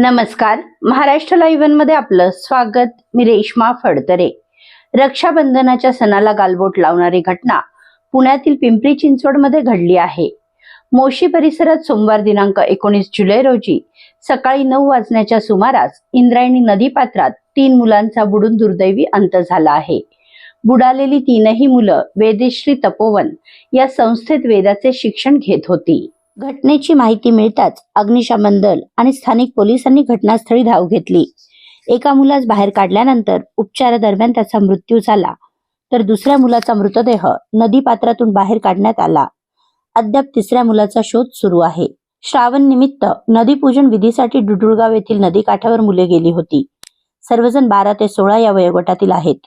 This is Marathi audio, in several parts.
नमस्कार. महाराष्ट्र लाईव्हनमध्ये आपलं स्वागत. मी रेश्मा फडतरे. रक्षाबंधनाच्या सणाला गालबोट लावणारी घटना पुण्यातील पिंपरी चिंचवडमध्ये घडली आहे. मोशी परिसरात सोमवार दिनांक एकोणीस जुलै रोजी सकाळी नऊ वाजण्याच्या सुमारास इंद्रायणी नदी पात्रात तीन मुलांचा बुडून दुर्दैवी अंत झाला आहे. बुडालेली तीनही मुलं वेदेश्री तपोवन या संस्थेत वेदाचे शिक्षण घेत होती. घटनेची माहिती मिळताच अग्निशमन दल आणि स्थानिक पोलिसांनी घटनास्थळी धाव घेतली. एका मुलास बाहेर काढल्यानंतर उपचारादरम्यान त्याचा मृत्यू झाला. तर दुसऱ्या मुलाचा मृतदेह नदी पात्रातून बाहेर काढण्यात आला. अद्याप तिसऱ्या मुलाचा शोध सुरू आहे. श्रावण निमित्त नदीपूजन विधीसाठी डुडुळगाव येथील नदी काठावर मुले गेली होती. सर्वजण बारा ते सोळा या वयोगटातील आहेत.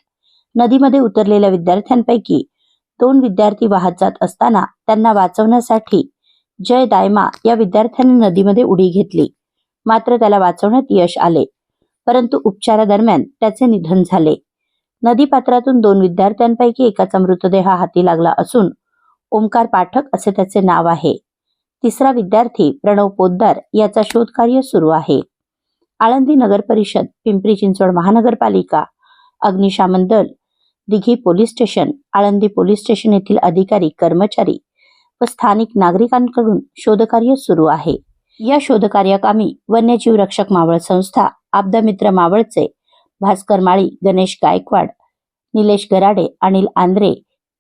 नदीमध्ये उतरलेल्या विद्यार्थ्यांपैकी दोन विद्यार्थी वाहत जात असताना त्यांना वाचवण्यासाठी जय दायमा या विद्यार्थ्याने नदीमध्ये उडी घेतली. मात्र त्याला वाचवण्यात यश आले. परंतु उपचारादरम्यान त्याचे निधन झाले. नदीपात्रातून दोन विद्यार्थ्यांपैकी एकाचा मृतदेह हाती लागला असून ओमकार पाठक असे त्याचे नाव आहे. तिसरा विद्यार्थी प्रणव पोद्दार याचा शोधकार्य सुरू आहे. आळंदी नगर परिषद पिंपरी चिंचवड महानगरपालिका अग्निशामन दल Dighi police station Alandi police station येथील अधिकारी कर्मचारी व स्थानिक नागरिकांकडून शोधकार्य सुरू आहे. या शोधकार्यकामी वन्यजीव रक्षक मावळ संस्था आब्दामित्र मावळचे भास्कर माळी गणेश गायकवाड निलेश गराडे अनिल आंद्रे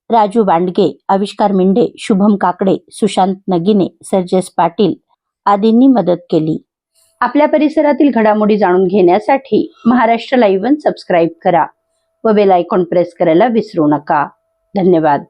राजू बांडगे आविष्कार मिंडे शुभम काकडे सुशांत नगिने सर्जेस पाटील आदींनी मदत केली. आपल्या परिसरातील घडामोडी जाणून घेण्यासाठी महाराष्ट्र लाईव्ह सबस्क्राईब करा व बेल आयकॉन प्रेस करायला विसरू नका. धन्यवाद.